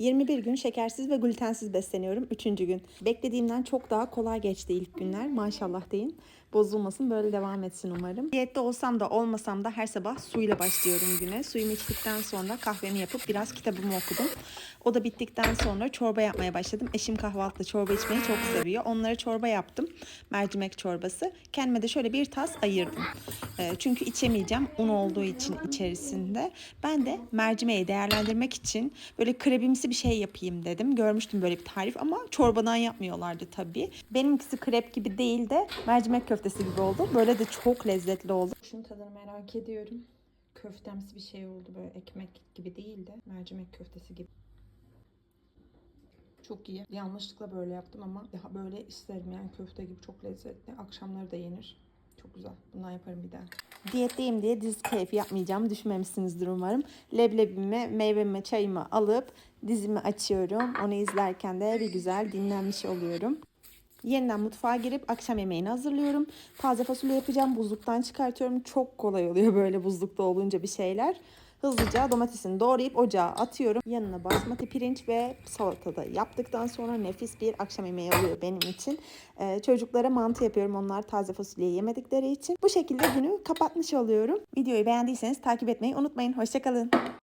21 gün şekersiz ve glutensiz besleniyorum. 3. gün. Beklediğimden çok daha kolay geçti ilk günler. Maşallah deyin. Bozulmasın böyle devam etsin umarım. Diyette olsam da olmasam da her sabah suyla başlıyorum güne. Suyumu içtikten sonra kahvemi yapıp biraz kitabımı okudum. O da bittikten sonra çorba yapmaya başladım. Eşim kahvaltıda çorba içmeyi çok seviyor. Onlara çorba yaptım. Mercimek çorbası. Kendime de şöyle bir tas ayırdım. Ee, çünkü içemeyeceğim un olduğu için içerisinde. Ben de mercimeği değerlendirmek için böyle krebimsi bir şey yapayım dedim. Görmüştüm böyle bir tarif ama çorbadan yapmıyorlardı tabii. Benimkisi krep gibi değil de mercimek köftesi gibi oldu. Böyle de çok lezzetli oldu. Şunun tadını merak ediyorum. Köftemsi bir şey oldu böyle ekmek gibi değil de mercimek köftesi gibi. Çok iyi. Yanlışlıkla böyle yaptım ama daha böyle isterim köfte gibi çok lezzetli. Akşamları da yenir. Çok güzel. Bundan yaparım bir daha. Diyetteyim diye dizi keyfi yapmayacağımı düşünmemişsinizdir umarım. Leblebimi, meyvemi, çayımı alıp dizimi açıyorum. Onu izlerken de bir güzel dinlenmiş oluyorum. Yeniden mutfağa girip akşam yemeğini hazırlıyorum. Taze fasulye yapacağım. Buzluktan çıkartıyorum. Çok kolay oluyor böyle buzlukta olunca bir şeyler. Hızlıca domatesini doğrayıp ocağa atıyorum. Yanına basmati pirinç ve salata da yaptıktan sonra nefis bir akşam yemeği oluyor benim için. Ee, çocuklara mantı yapıyorum. Onlar taze fasulye yemedikleri için. Bu şekilde günü kapatmış oluyorum. Videoyu beğendiyseniz takip etmeyi unutmayın. Hoşçakalın.